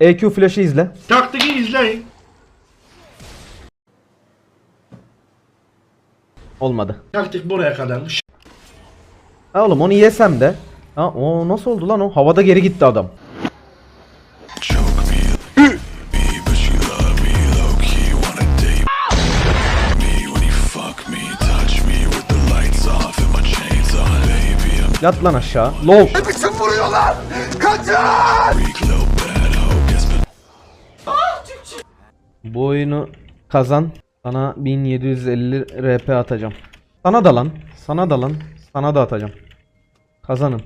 EQ flash'ı izle. Taktiği izleyin. Olmadı. Taktik buraya kadarmış. Ha oğlum onu yesem de. Ha o nasıl oldu lan o? Havada geri gitti adam. Yat lan aşağı. Low. biçim vuruyorlar? Kaçın! Bu oyunu kazan. Sana 1750 RP atacağım. Sana da lan. Sana da lan. Sana da atacağım. Kazanın.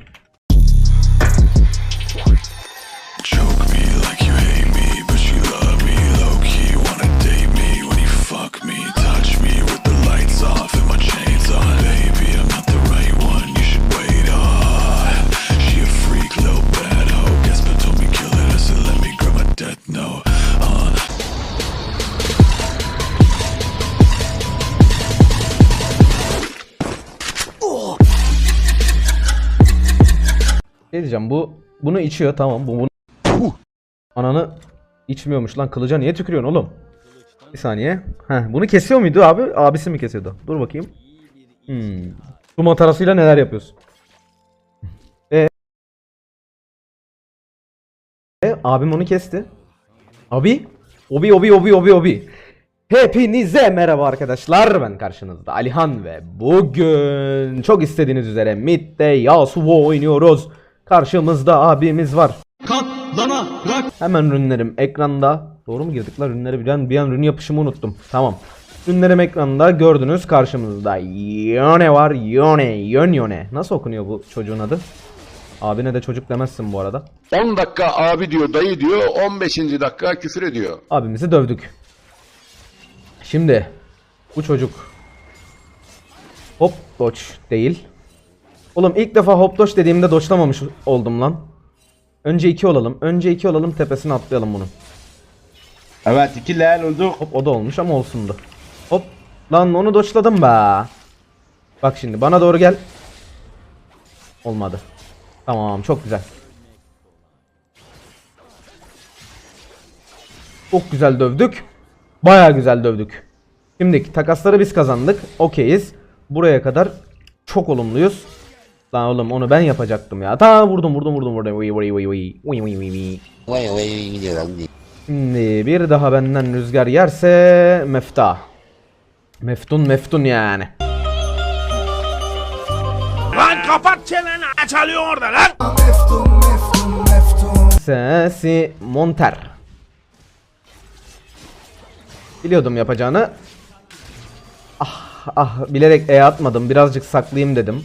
Diyeceğim bu bunu içiyor tamam bu bunu Ananı içmiyormuş lan kılıca niye tükürüyorsun oğlum? Bir saniye. Heh, bunu kesiyor muydu abi? Abisi mi kesiyordu? Dur bakayım. Hmm. Su matarasıyla neler yapıyorsun? E, e abim onu kesti. Abi? Obi obi obi obi obi. Hepinize merhaba arkadaşlar ben karşınızda Alihan ve bugün çok istediğiniz üzere Mid'de Yasuo oynuyoruz. Karşımızda abimiz var. Hemen rünlerim ekranda. Doğru mu girdik lan rünleri bir an, bir an rün yapışımı unuttum. Tamam. Rünlerim ekranda gördünüz karşımızda. Yone var Yone Yön Yone. Nasıl okunuyor bu çocuğun adı? Abine de çocuk demezsin bu arada. 10 dakika abi diyor, dayı diyor, 15. dakika küfür ediyor. Abimizi dövdük. Şimdi bu çocuk hop dodge değil. Oğlum ilk defa hop dodge dediğimde dodge'lamamış oldum lan. Önce iki olalım. Önce iki olalım tepesine atlayalım bunu. Evet iki leğen olduk. Hop o da olmuş ama olsundu. Hop lan onu dodge'ladım be. Bak şimdi bana doğru gel. Olmadı. Tamam çok güzel. Çok güzel dövdük. Baya güzel dövdük. Şimdi takasları biz kazandık. Okeyiz. Buraya kadar çok olumluyuz. Lan oğlum onu ben yapacaktım ya. Ta vurdum vurdum vurdum vurdum. Vıy vıy vıy vıy. Vıy vıy vıy vıy. Vay vay lan diye. Şimdi bir daha benden rüzgar yerse mefta. Meftun meftun yani. Lan kapat çeneni açalıyor orada lan. Sesi Monter. Biliyordum yapacağını. Ah ah bilerek E atmadım. Birazcık saklayayım dedim.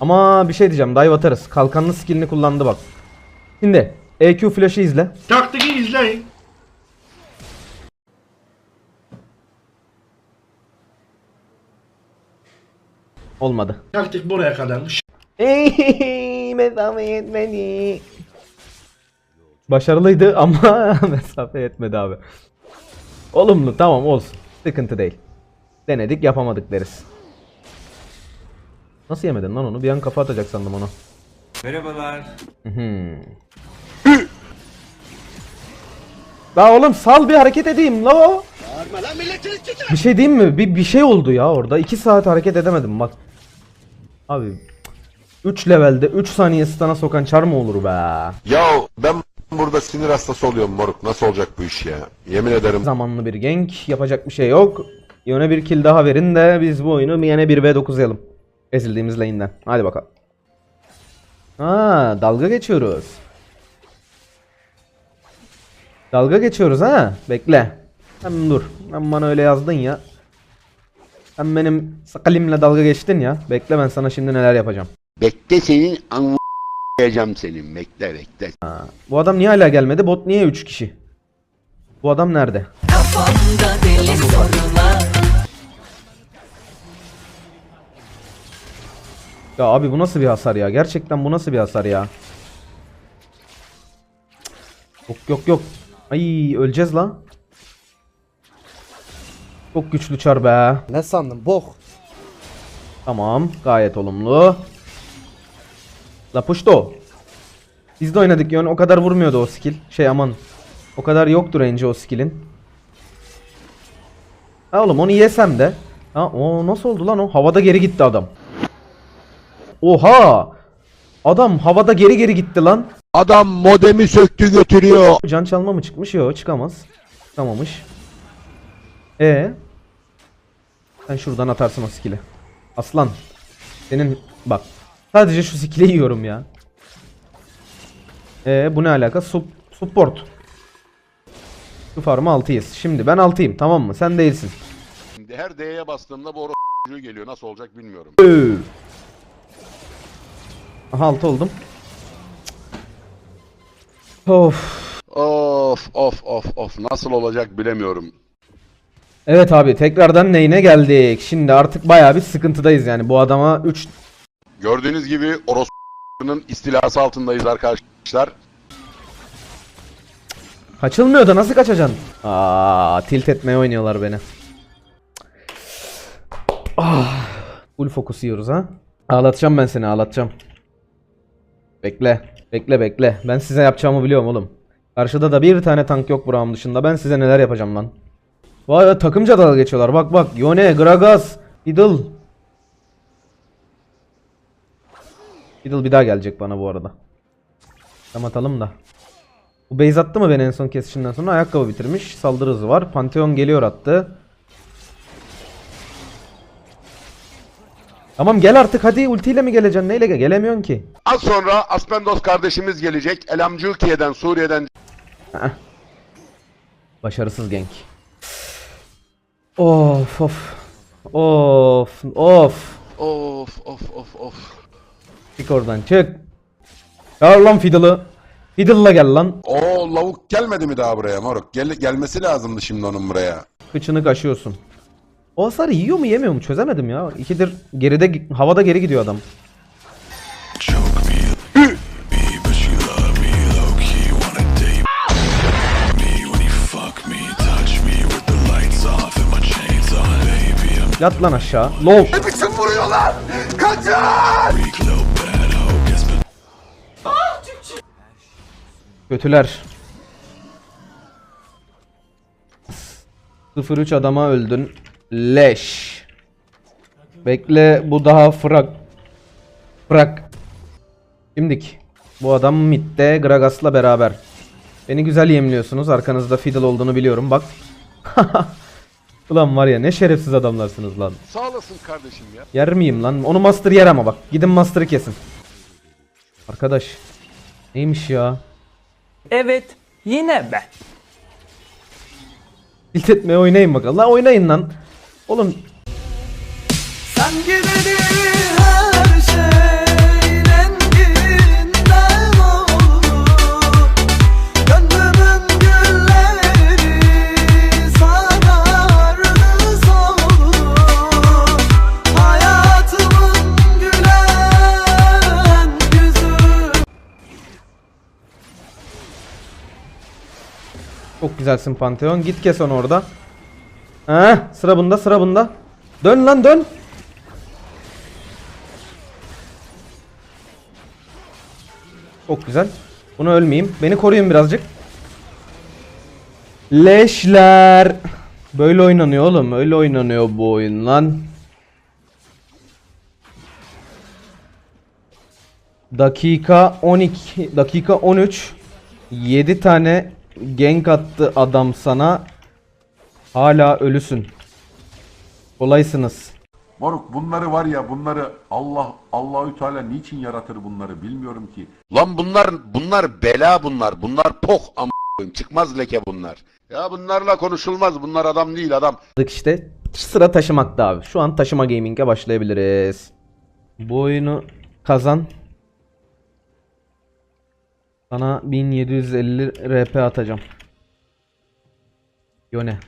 Ama bir şey diyeceğim. Dive atarız. Kalkanlı skillini kullandı bak. Şimdi EQ flash'ı izle. Taktiği izleyin. Olmadı. Taktik buraya kadarmış. Mesafe yetmedi. Başarılıydı ama mesafe yetmedi abi. Olumlu tamam olsun. Sıkıntı değil. Denedik yapamadık deriz. Nasıl yemedin lan onu? Bir an kafa atacak sandım onu. Merhabalar. La oğlum sal bir hareket edeyim la o. Bir şey diyeyim mi? Bir, bir şey oldu ya orada. 2 saat hareket edemedim bak. Abi 3 levelde 3 saniye stana sokan çar mı olur be? Ya ben burada sinir hastası oluyorum moruk. Nasıl olacak bu iş ya? Yemin ederim. Zamanlı bir gank yapacak bir şey yok. Yöne bir kill daha verin de biz bu oyunu yine 1v9'layalım. Ezildiğimiz lane'den. Hadi bakalım. Ha, dalga geçiyoruz. Dalga geçiyoruz ha. Bekle. Hem dur. Hem bana öyle yazdın ya. Sen benim sakalimle dalga geçtin ya. Bekle ben sana şimdi neler yapacağım. Bekle senin anlayacağım senin. Bekle bekle. Bu adam niye hala gelmedi? Bot niye 3 kişi? Bu adam nerede? Kafamda deli sorular Ya abi bu nasıl bir hasar ya? Gerçekten bu nasıl bir hasar ya? Yok yok yok. Ay öleceğiz lan. Çok güçlü çar be. Ne sandın bok? Tamam gayet olumlu. La puşto. Biz de oynadık yani o kadar vurmuyordu o skill. Şey aman. O kadar yoktur range o skill'in. Ha oğlum onu yesem de. Ha o nasıl oldu lan o? Havada geri gitti adam. Oha! Adam havada geri geri gitti lan. Adam modemi söktü götürüyor. Can çalma mı çıkmış? Yok çıkamaz. Çıkamamış. E Sen şuradan atarsın o skill'i. Aslan. Senin bak. Sadece şu skill'i yiyorum ya. E bu ne alaka? Sup, support. Şu farmı 6'yız. Şimdi ben 6'yım tamam mı? Sen değilsin. Şimdi her D'ye bastığımda bu geliyor. Nasıl olacak bilmiyorum. 6 oldum. Of. Of of of of nasıl olacak bilemiyorum. Evet abi tekrardan neyine geldik. Şimdi artık bayağı bir sıkıntıdayız yani. Bu adama 3 Gördüğünüz gibi orospu'nun istilası altındayız arkadaşlar. Kaçılmıyor da nasıl kaçacaksın? Aa, tilt etmeye oynuyorlar beni. Ah, full fokus yiyoruz ha. Ağlatacağım ben seni ağlatacağım. Bekle. Bekle bekle. Ben size yapacağımı biliyorum oğlum. Karşıda da bir tane tank yok Braum dışında. Ben size neler yapacağım lan. Vay ya takımca dalga geçiyorlar. Bak bak. Yone, Gragas, Fiddle. Fiddle bir daha gelecek bana bu arada. Tam atalım da. Bu base attı mı beni en son kesişinden sonra ayakkabı bitirmiş. Saldırı hızı var. Pantheon geliyor attı. Tamam gel artık hadi ultiyle mi geleceksin? Neyle gel? Gelemiyorsun ki. Az sonra Aspendos kardeşimiz gelecek. Elamcıkiye'den, Suriye'den Başarısız gank. Of of. Of of. Of of of of. Çık oradan çık. Çağır lan Fiddle'ı. Fiddle'la gel lan. O lavuk gelmedi mi daha buraya moruk? Gel gelmesi lazımdı şimdi onun buraya. Kıçını kaşıyorsun. O hasarı yiyor mu yemiyor mu çözemedim ya. İkidir geride havada geri gidiyor adam. Yat lan aşağı. Bad hoe. Guess but Kötüler. 0-3 adama öldün. Leş. Bekle bu daha frak. Frak. Şimdik. Bu adam midde Gragas'la beraber. Beni güzel yemliyorsunuz. Arkanızda Fiddle olduğunu biliyorum bak. Ulan var ya ne şerefsiz adamlarsınız lan. Sağ olasın kardeşim ya. Yer miyim lan? Onu Master yer ama bak. Gidin Master'ı kesin. Arkadaş. Neymiş ya? Evet, yine ben. Tilt etmeye oynayın bakalım. Lan oynayın lan. Oğlum Sen gibi her şey renginden olur Gönlümün gülleri sarardı soldu Hayatımın gülen yüzü çok güzelsin Pantheon. Git kes onu orada. Heh, sıra bunda sıra bunda. Dön lan dön. Çok güzel. Bunu ölmeyeyim. Beni koruyun birazcık. Leşler. Böyle oynanıyor oğlum. Öyle oynanıyor bu oyun lan. Dakika 12 dakika 13 7 tane gank attı adam sana hala ölüsün kolaysınız Moruk bunları var ya bunları Allah Allahü Teala niçin yaratır bunları bilmiyorum ki. Lan bunlar bunlar bela bunlar. Bunlar poh am çıkmaz leke bunlar. Ya bunlarla konuşulmaz. Bunlar adam değil adam. işte sıra taşımakta abi şu an taşıma gaming'e başlayabiliriz bu oyunu kazan sana 1750 RP atacağım Yone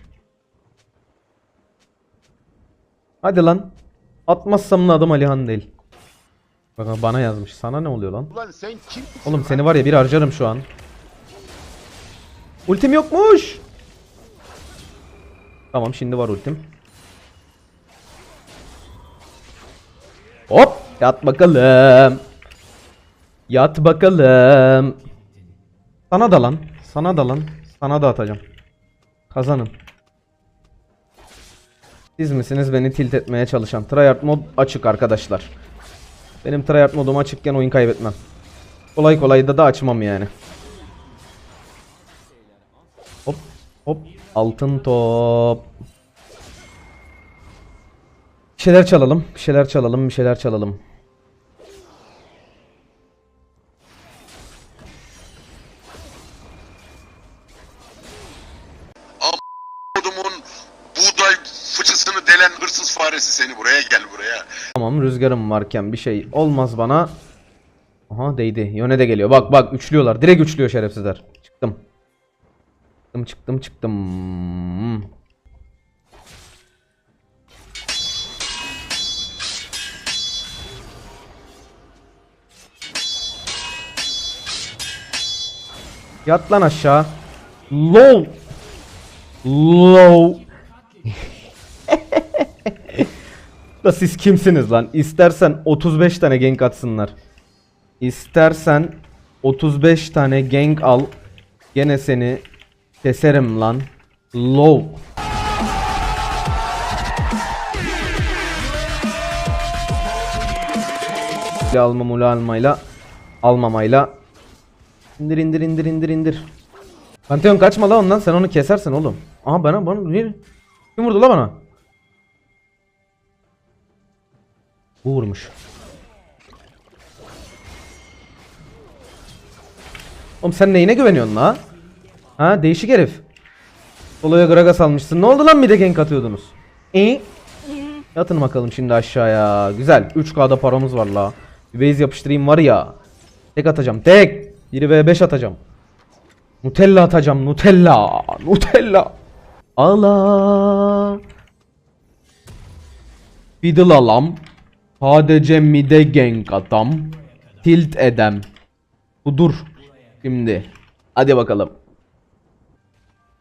Hadi lan Atmazsam da adım Alihan değil Bak bana yazmış sana ne oluyor lan Ulan sen kim? Oğlum seni var ya bir harcarım şu an. Ultim yokmuş. Tamam şimdi var ultim. Hop yat bakalım. Yat bakalım. Sana da lan. Sana da lan. Sana da atacağım. Kazanın. Siz misiniz beni tilt etmeye çalışan? Tryhard mod açık arkadaşlar. Benim tryhard modum açıkken oyun kaybetmem. Kolay kolay da da açmam yani. Hop hop altın top. Bir şeyler çalalım, bir şeyler çalalım, bir şeyler çalalım. Rüzgarım varken bir şey olmaz bana. Aha değdi. Yöne de geliyor. Bak bak üçlüyorlar. Direkt üçlüyor şerefsizler. Çıktım. Çıktım çıktım çıktım. Yat lan aşağı. Low. Low. Da siz kimsiniz lan? İstersen 35 tane gank atsınlar. İstersen 35 tane gank al. Gene seni keserim lan. Low. Alma mula almayla almamayla indir indir indir indir indir. Pantheon kaçma la ondan sen onu kesersin oğlum. Aha bana bana niye? Kim vurdu la bana? Bu vurmuş. Oğlum sen neyine güveniyorsun la? Ha değişik herif. Solo'ya Gragas almışsın. Ne oldu lan bir de gank atıyordunuz? E? Yatın bakalım şimdi aşağıya. Güzel. 3K'da paramız var la. Bir base yapıştırayım var ya. Tek atacağım. Tek. 1v5 atacağım. Nutella atacağım. Nutella. Nutella. Allah. Fiddle alam. Sadece mide gank adam. Tilt edem. Budur. Şimdi. Hadi bakalım.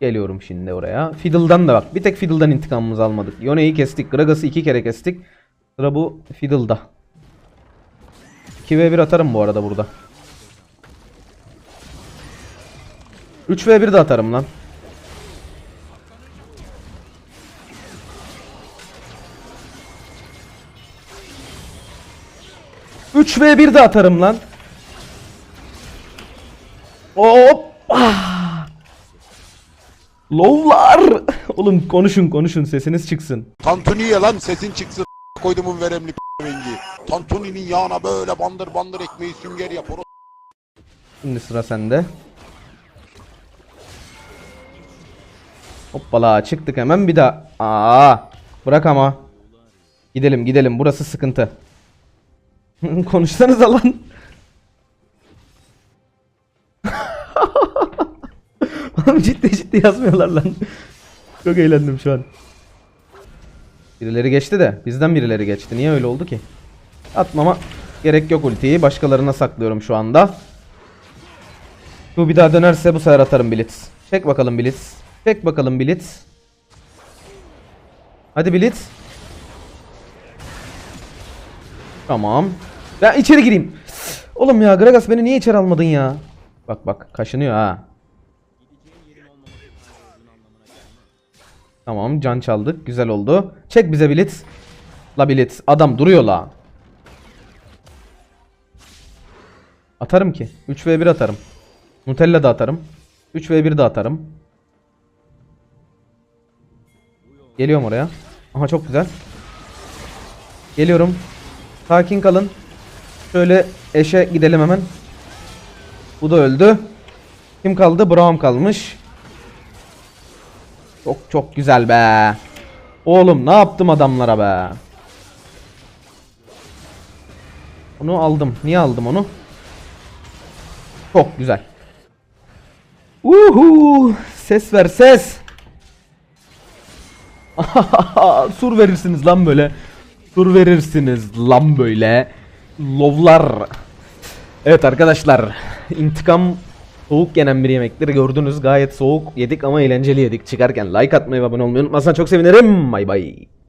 Geliyorum şimdi oraya. Fiddle'dan da bak. Bir tek Fiddle'dan intikamımızı almadık. Yone'yi kestik. Gragas'ı iki kere kestik. Sıra bu Fiddle'da. 2v1 atarım bu arada burada. 3v1 de atarım lan. Üç v 1 de atarım lan. Hop. Ah. Lowlar. Oğlum konuşun konuşun sesiniz çıksın. Tantuniye lan sesin çıksın koydumun veremli rengi. Tantuninin yağına böyle bandır bandır ekmeği sünger yap. Şimdi sıra sende. Hoppala çıktık hemen bir daha. Aa, bırak ama. Gidelim gidelim burası sıkıntı. Konuşsanız lan. Oğlum ciddi ciddi yazmıyorlar lan. Çok eğlendim şu an. Birileri geçti de bizden birileri geçti. Niye öyle oldu ki? Atmama gerek yok ultiyi. Başkalarına saklıyorum şu anda. Bu bir daha dönerse bu sefer atarım Blitz. Çek bakalım Blitz. Çek bakalım Blitz. Hadi Blitz. Tamam. Ben içeri gireyim. Oğlum ya Gragas beni niye içeri almadın ya? Bak bak kaşınıyor ha. Tamam can çaldık. Güzel oldu. Çek bize Blitz. La Blitz. Adam duruyor la. Atarım ki. 3v1 atarım. Nutella da atarım. 3v1 de atarım. Geliyorum oraya. Aha çok güzel. Geliyorum. Sakin kalın. Şöyle eşe gidelim hemen. Bu da öldü. Kim kaldı? Braum kalmış. Çok çok güzel be. Oğlum ne yaptım adamlara be. Onu aldım. Niye aldım onu? Çok güzel. Uhu, ses ver ses. Sur verirsiniz lan böyle. Sur verirsiniz lan böyle. Lovlar. Evet arkadaşlar. intikam soğuk yenen bir yemektir. Gördünüz gayet soğuk yedik ama eğlenceli yedik. Çıkarken like atmayı ve abone olmayı unutmazsan çok sevinirim. Bay bay.